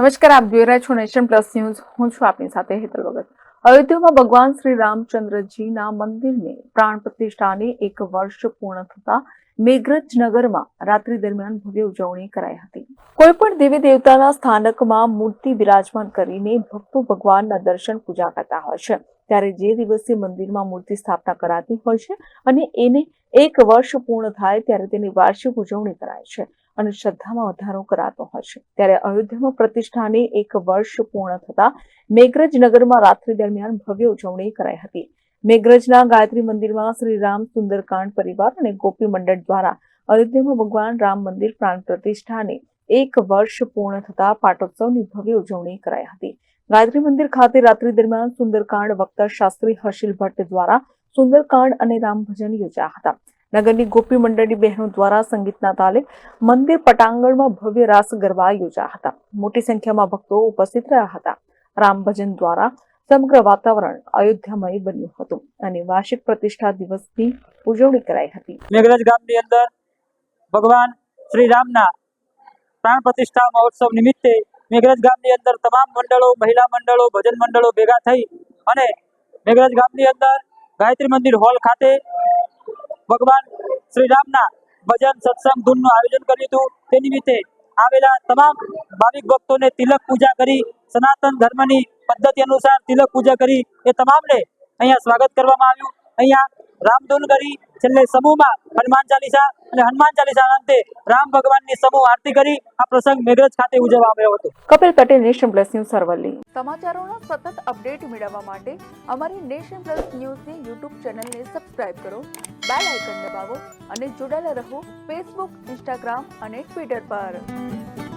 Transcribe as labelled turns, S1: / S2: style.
S1: નમસ્કાર, આપ જોઈ રહ્યા છો નેશન પ્લસ ન્યૂઝ. હું છું આપની સાથે હેતલ ભગત. અયોધ્યામાં ભગવાન શ્રી રામચંદ્રજીના મંદિરને પ્રાણ પ્રતિષ્ઠાને એક વર્ષ પૂર્ણ થતા મેઘરજ નગરમાં રાત્રિ દરમિયાન ભવ્ય ઉજવણી કરાઈ હતી. કોઈ પણ દેવી દેવતાના સ્થાનકમાં મૂર્તિ બિરાજમાન કરીને ભક્તો ભગવાનના દર્શન પૂજા કરતા હોય છે. ત્યારે જે દિવસે મંદિરમાં મૂર્તિ સ્થાપના કરાતી હોય છે અને એને એક વર્ષ પૂર્ણ થાય ત્યારે તેની વાર્ષિક ઉજવણી કરાય છે. અને શ્રદ્ધામાં વધારો કરાતો છે. ત્યારે અયોધ્યામાં પ્રતિષ્ઠાને એક વર્ષ પૂર્ણ થતા મેઘરજ નગરમાં રાત્રિ દરમિયાન ભવ્ય ઉજવણી કરાઈ હતી. મેઘરજના ગાયત્રી મંદિરમાં શ્રી રામ સુંદરકાંડ પરિવાર અને ગોપી મંડળ દ્વારા અયોધ્યામાં ભગવાન રામ મંદિર પ્રાણ પ્રતિષ્ઠાને એક વર્ષ પૂર્ણ થતા પાટોત્સવની ભવ્ય ઉજવણી કરાઈ હતી. ગાયત્રી મંદિર ખાતે રાત્રિ દરમિયાન સુંદરકાંડ વક્તા શાસ્ત્રી હર્ષિલ ભટ્ટ દ્વારા સુંદરકાંડ અને રામ ભજન યોજાયા હતા. નગરની ગોપી મંડળની બહેનો દ્વારા સંગીતના તાલે મંદિર પટાંગણમાં ભવ્ય રાસ ગરબા યોજાયા હતા. મોટી સંખ્યામાં ભક્તો ઉપસ્થિત રહ્યા હતા. રામ ભજન દ્વારા સમગ્ર વાતાવરણ અયોધ્યામય બન્યું હતું અને વાર્ષિક પ્રતિષ્ઠા દિવસની ઉજવણી કરાઈ હતી.
S2: મેઘરાજ ગામની અંદર ભગવાન શ્રી રામના પ્રાણ પ્રતિષ્ઠા મહોત્સવ નિમિત્તે મેઘરાજ ગામની અંદર તમામ મંડળો, મહિલા મંડળો, ભજન મંડળો ભેગા થઈ અને મેઘરાજ ગામની અંદર ગાયત્રી મંદિર હોલ ખાતે ભગવાન શ્રી રામના ભજન સત્સંગ ધૂનનું આયોજન કર્યું હતું. તે નિમિત્તે આવેલા તમામ ભાવિક ભક્તોને તિલક પૂજા કરી, સનાતન ધર્મની પદ્ધતિ અનુસાર તિલક પૂજા કરી. એ તમામને અહીંયા સ્વાગત કરવામાં આવ્યું. અહીંયા રામધૂન કરી છેલ્લે સમૂહમાં હનુમાન ચાલીસા અને હનુમાન ચાલીસા અંતે રામ ભગવાનની સમૂહ આરતી કરી આ પ્રસંગ મેઘરજ ખાતે ઉજવવામાં આવ્યો હતો.
S1: Kapil Patel nation plus news સરવલ્લી સમાચારોના સતત અપડેટ મેળવવા માટે અમારી નેશન પ્લસ ન્યૂઝની યુટ્યુબ ચેનલને સબસ્ક્રાઇબ કરો બેલ આઇકન દબાવો અને જોડાયેલા રહો ફેસબુક ઇન્સ્ટાગ્રામ અને ટ્વિટર પર.